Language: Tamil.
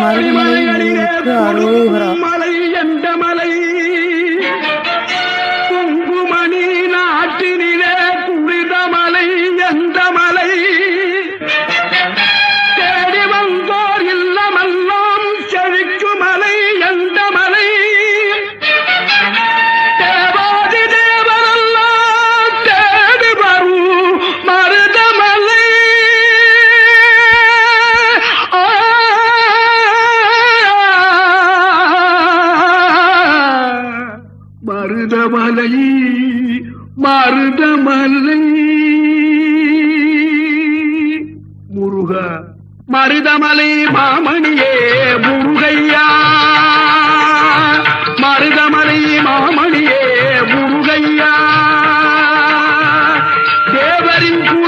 మరుగుమని అరోహర மருதமலை மருதமலை. முருக மருதமலை மாமணியே முருகையா. மருதமலை மாமணியே முருகையா. தேவரின்